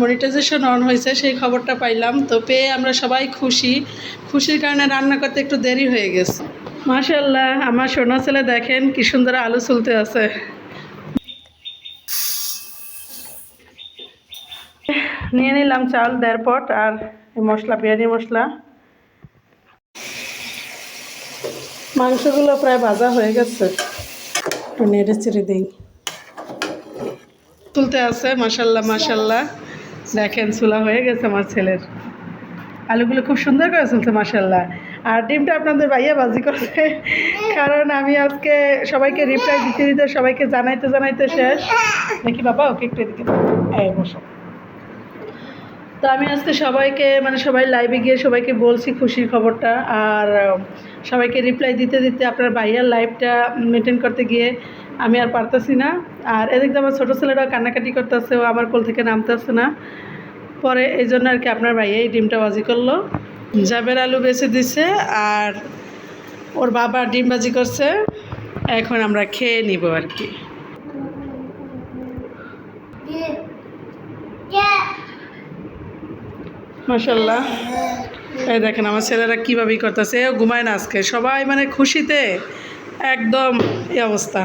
Monetization on হয়েছে, সেই খবরটা পাইলাম। তো পেয়ে আমরা সবাই খুশি। খুশির কারণে রান্না করতে একটু দেরি হয়ে গেছে। মাশাল্লাহ আমার সোনা ছেলে দেখেন কি সুন্দর আলু চলতে আছে। নিয়ে নিলাম চাল, দেড় পট আর মশলা, বিরিয়ানি মশলা। মাংসগুলো প্রায় ভাজা হয়ে গেছে। একটু নেড়ে চেড়ে দিই। তুলতে আছে মাসাল্লাহ মাসাল্লাহ দেখেন, চুলা হয়ে গেছে আমার ছেলের। আলুগুলো খুব সুন্দর করে চলছে মাসাল্লাহ আর ডিমটা আপনাদের ভাইয়া বাজি করছে কারণ আমি আজকে সবাইকে রিপ্লাই দিতে দিতে সবাইকে জানাইতে জানাইতে শেষ। নাকি বাবা, ওকে একটু এদিকে। বসো। তো আমি আজকে সবাইকে মানে সবাই লাইভে গিয়ে সবাইকে বলছি খুশির খবরটা। আর সবাইকে রিপ্লাই দিতে দিতে আপনার ভাইয়ার লাইভটা মেনটেন করতে গিয়ে আমি আর পারতেছি না। আর এদিক আমার ছোটো ছেলেটাও কান্নাকাটি করতেছে, ও আমার কোল থেকে নামতেছে না। পরে এই জন্য আর কি আপনার ভাইয়া এই ডিমটা বাজি করল। জাবের আলু বেছে দিছে, আর ওর বাবা ডিম বাজি করছে। এখন আমরা খেয়ে নিব আর কি? মাসাল্লাহ এই দেখেন আমার ছেলেরা কীভাবেই করতেছে ঘুমায় না আজকে। সবাই মানে খুশিতে একদম এই অবস্থা।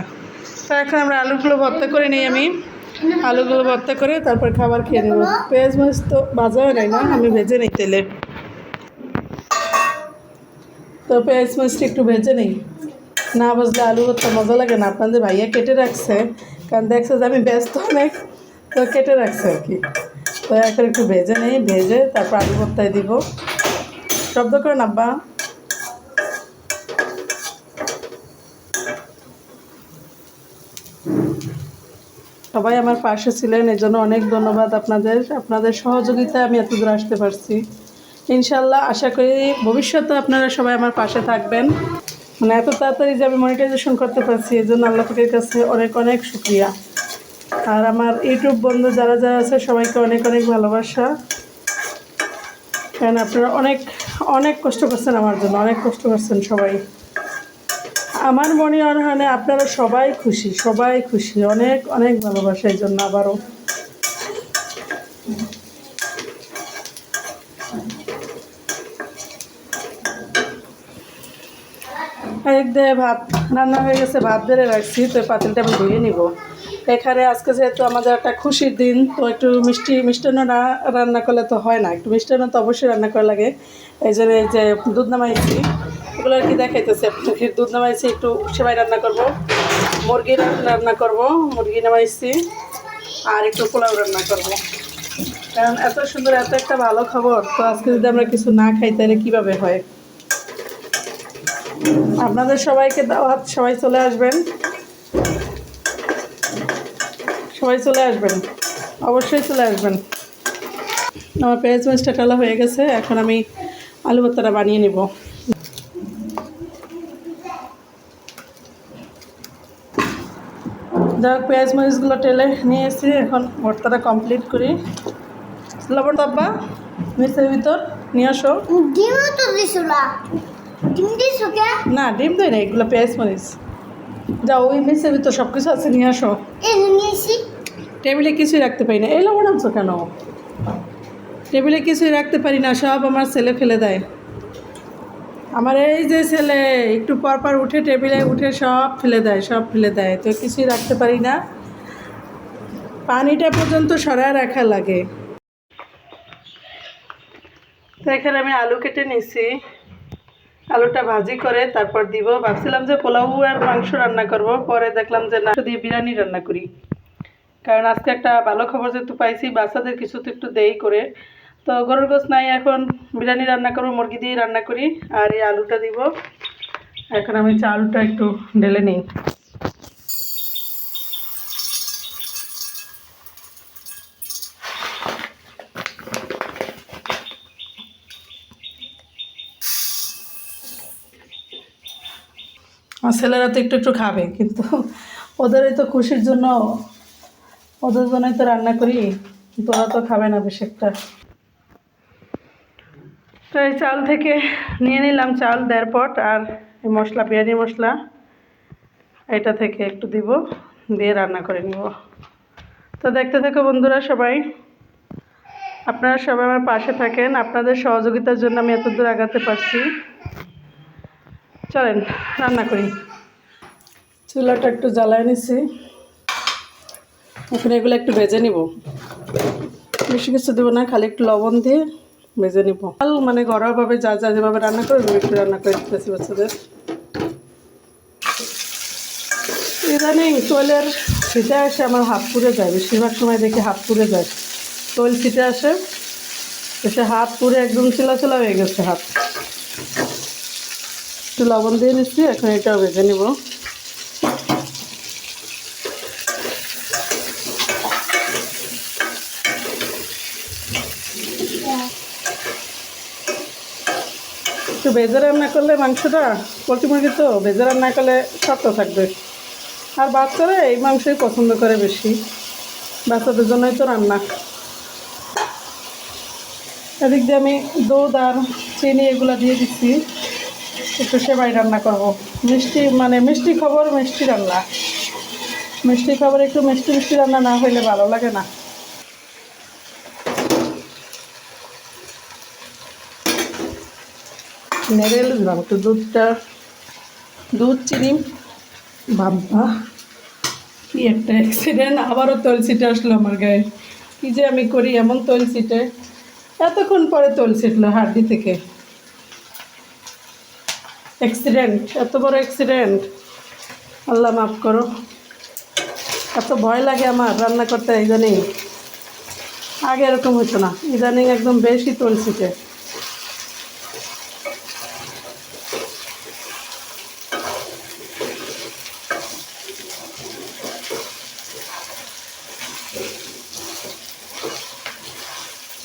তো এখন আমরা আলুগুলো ভর্তা করে নিই আমি। আলুগুলো ভর্তা করে তারপর খাবার খেয়ে নেব। পেঁয়াজ মাছ তো ভাজা নাই না, আমি ভেজে নিই তেলে। তো পেঁয়াজ মাছটা একটু ভেজে নিই। না বুঝলে আলু ভর্তা মজা লাগে না। আপনাদের ভাইয়া কেটে রাখছে, কারণ দেখছে যে আমি ব্যস্ত অনেক, তো কেটে রাখছে আর কি। তো এখন একটু ভেজে নিই, ভেজে তারপর আলু ভর্তায় দিব। শব্দ করে আব্বা। সবাই আমার পাশে ছিলেন এই জন্য অনেক ধন্যবাদ আপনাদের। আপনাদের সহযোগিতায় আমি এত দূর আসতে পারছি। ইনশাল্লাহ আশা করি ভবিষ্যতে আপনারা সবাই আমার পাশে থাকবেন। মানে এত তাড়াতাড়ি যে আমি মনিটাইজেশন করতে পারছি এই জন্য আল্লাহ কাছে অনেক অনেক শুক্রিয়া। আর আমার ইউটিউব বন্ধু যারা যারা আছে, সবাইকে অনেক অনেক ভালোবাসা। কারণ আপনারা অনেক অনেক কষ্ট করছেন আমার জন্য, অনেক কষ্ট করছেন সবাই। আমার মনে হয় আপনারা সবাই খুশি সবাই খুশি। অনেক অনেক ভালোবাসা এই জন্য আবারও। এক দিয়ে ভাত, রান্না হয়ে গেছে, ভাত বেড়ে রাখছি, তো পাতিলটা আমি ধুয়ে নিব। এখানে আজকে যেহেতু আমাদের একটা খুশির দিন, তো একটু মিষ্টি, মিষ্টান্ন না রান্না করলে তো হয় না। একটু মিষ্টান্ন তো অবশ্যই রান্না করা লাগে। এই জন্য এই যে দুধ নামাইছি, এগুলো আর কি দেখাইতেছে আপনাকে দুধ নামাইছি, একটু সেবাই রান্না করব, মুরগি রান্না করব, মুরগি নামাইছি, আর একটু পোলাও রান্না করব। কারণ এত সুন্দর, এত একটা ভালো খবর, তো আজকে যদি আমরা কিছু না খাই, তাহলে কীভাবে হয়? আপনাদের সবাইকে দাওয়াত, সবাই চলে আসবেন। সবাই চলে আসবেন। অবশ্যই চলে আসবেন। আমার পেঁয়াজ মাছটা টালা হয়ে গেছে এখন আমি আলু ভর্তাটা বানিয়ে নিব। যাক পেঁয়াজ মরিচগুলো টেলে নিয়ে এসেছি এখন ভর্তাটা কমপ্লিট করি। লবণ ডাব্বা মিক্সের ভিতর নিয়ে আসো। ডিমও তো দিছিলা ডিম দিছো কে? না ডিম দেয় না এগুলো পেঁয়াজ মরিচ। যা ওই মিক্সের ভিতর সব কিছু আছে নিয়ে আসো। নিয়েছি। টেবিলে কিছুই রাখতে পারি না। এই লবণ আনছো কেন? টেবিলে কিছুই রাখতে পারি না, সব আমার ছেলে ফেলে দেয়। আমার এই যে ছেলে, একটু পর পর উঠে টেবিলে উঠে সব ফেলে দেয়, সব ফেলে দেয়। তো কিছুই রাখতে পারি না। পানিটা পর্যন্ত সরায় রাখা লাগে। তো এখানে আমি আলু কেটে নিছি। আলুটা ভাজি করে তারপর দিব। ভাবছিলাম যে পোলাও আর মাংস রান্না করব, পরে দেখলাম যে না দিয়ে বিরিয়ানি রান্না করি। কারণ আজকে একটা ভালো খবর যেহেতু পাইছি, বাচ্চাদের কিছু তো একটু দেই করে। তো গরুর গোস নাই, এখন বিরিয়ানি রান্না করব, মুরগি দিয়ে রান্না করি, আর এই আলুটা দিব। এখন আমি চালটা একটু ঢেলে নিই। আমার ছেলেরা তো একটু একটু খাবে, কিন্তু ওদেরই তো খুশির জন্য ওদের জন্যই তো রান্না করি কিন্তু ওরা তো খাবে না বেশ একটা তো এই চাল থেকে নিয়ে নিলাম চাল, দেড় পট, আর এই মশলা বিরিয়ানি মশলা, এটা থেকে একটু দিব, দিয়ে রান্না করে নিব। তো দেখতে থাকো বন্ধুরা সবাই, আপনারা সবাই আমার পাশে থাকেন, আপনাদের সহযোগিতার জন্য আমি এত দূর আগাতে পারছি। চলেন, রান্না করি। চুলাটা একটু জ্বালায় নিছি। এখন এগুলো একটু ভেজে নিব। বেশি কিছু দেবো না, খালি একটু লবণ দিয়ে ভেজে নিব। আল মানে ঘরোয়াভাবে যা যা যেভাবে রান্না করে একটু রান্না করে দিতেছি বাচ্চাদের। ইদানিং তৈলের ছিটে আসে, আমার হাত পুড়ে যায়। বেশিরভাগ সময় দেখি হাত পুড়ে যায়। তৈল ছিটে আসে, এসে হাত পুড়ে একদম চিলাচলা হয়ে গেছে হাত। একটু লবণ দিয়ে নিচ্ছি, এখন এটাও ভেজে নিব। একটু ভেজে রান্না করলে মাংসটা পোলট্রি মুরগি তো ভেজে রান্না করলে শক্ত থাকবে। আর বাচ্চারা এই মাংসই পছন্দ করে বেশি। বাচ্চাদের জন্যই তো রান্না। এদিক দিয়ে আমি দুধ আর চিনি এগুলো দিয়ে দিচ্ছি। একটু সেবাই রান্না করব। মিষ্টি মানে মিষ্টি খবর, মিষ্টি রান্না। মিষ্টি খবর একটু মিষ্টি মিষ্টি রান্না না হইলে ভালো লাগে না। নেড়ে দিলাম একটু দুধটা, দুধ, চিনি, বাবা, কি একটা অ্যাক্সিডেন্ট আবারও তৈল ছিটে আসলো আমার গায়ে। কী যে আমি করি এমন তৈল ছিটে। এতক্ষণ পরে তৈল ছিটলো হাড্ডি থেকে। অ্যাক্সিডেন্ট এত বড় অ্যাক্সিডেন্ট আল্লাহ মাফ করো। এত ভয় লাগে আমার রান্না করতে, ইদানিং। আগে এরকম হতো না। ইদানিং একদম বেশি তৈল ছিটে।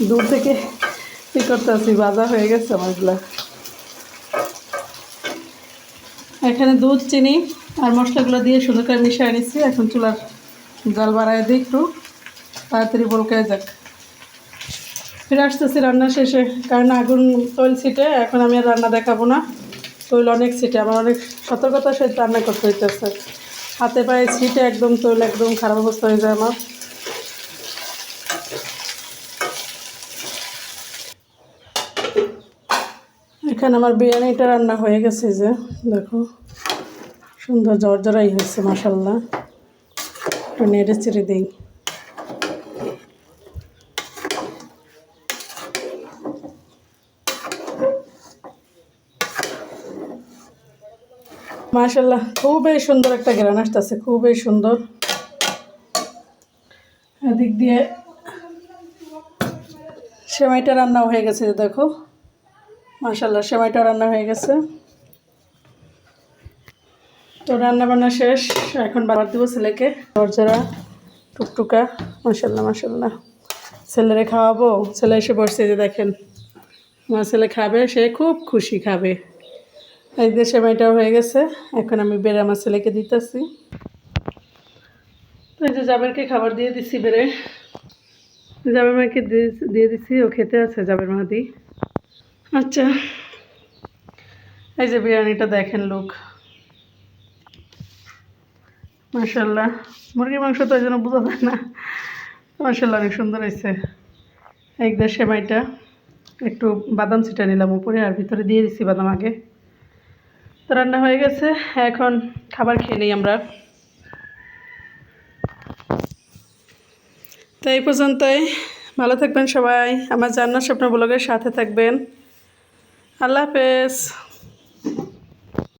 দূর থেকে কী করতে আছি বাজা হয়ে গেছে আমারগুলা এখানে দুধ, চিনি আর মশলাগুলো দিয়ে সুন্দর করে মিশিয়ে নিচ্ছি এখন চুলার জল বাড়ায় দিই একটু। তাড়াতাড়ি বলকায় যাক। ফিরে আসতেছি রান্না শেষে, কারণ আগুন তৈল ছিটে, এখন আমি আর রান্না দেখাবো না। তৈল অনেক ছিটে, আমার অনেক সতর্কতার সহিত রান্না করতে হইতেছে। হাতে পায়ে ছিটে একদম তৈল একদম খারাপ অবস্থা হয়ে যায় আমার। এখানে আমার বিরিয়ানিটা রান্না হয়ে গেছে যে, দেখো। সুন্দর জর্জরাই হয়েছে মাসাল্লাহ একটু নেড়ে চেড়ে দিই। মাশাল্লাহ খুবই সুন্দর একটা গ্রান আসতেছে, খুবই সুন্দর। এদিক দিয়ে সেমাইটা রান্নাও হয়ে গেছে, দেখো। মাশাল্লাহ সেমাইটা রান্না হয়ে গেছে। তো রান্না বান্না শেষ, এখন বাবার দেবো ছেলেকে। দরজারা টুকটুকা মাসাল্লাহ মাসাল্লাহ ছেলেরে খাওয়াবো, ছেলে এসে বসছে যে দেখেন, আমার ছেলে খাবে, সে খুব খুশি খাবে। এই যে সেমাইটাও হয়ে গেছে, এখন আমি বেড়ে আমার ছেলেকে দিতেছি। তো এই যে জাবেরকে খাবার দিয়ে দিচ্ছি বেড়ে। জাবের মাকে দিয়ে দিয়ে দিচ্ছি ও খেতে আছে জাবের মাহাদি আচ্ছা। এই যে বিরিয়ানিটা দেখেন লোক। মার্শাল্লাহ মুরগির মাংস তো ওই জন্য বোঝা যায় না। মার্শাল্লাহ অনেক সুন্দর হয়েছে। একদম সেমাইটা, একটু বাদাম ছিটা নিলাম উপরে আর ভিতরে দিয়ে দিচ্ছি বাদাম আগে। তো রান্না হয়ে গেছে, এখন খাবার খেয়ে নিই আমরা। তো এই পর্যন্তই। ভালো থাকবেন সবাই। আমার জান্নার স্বপ্ন ব্লগের সাথে থাকবেন। আল্লাহ হাফেজ।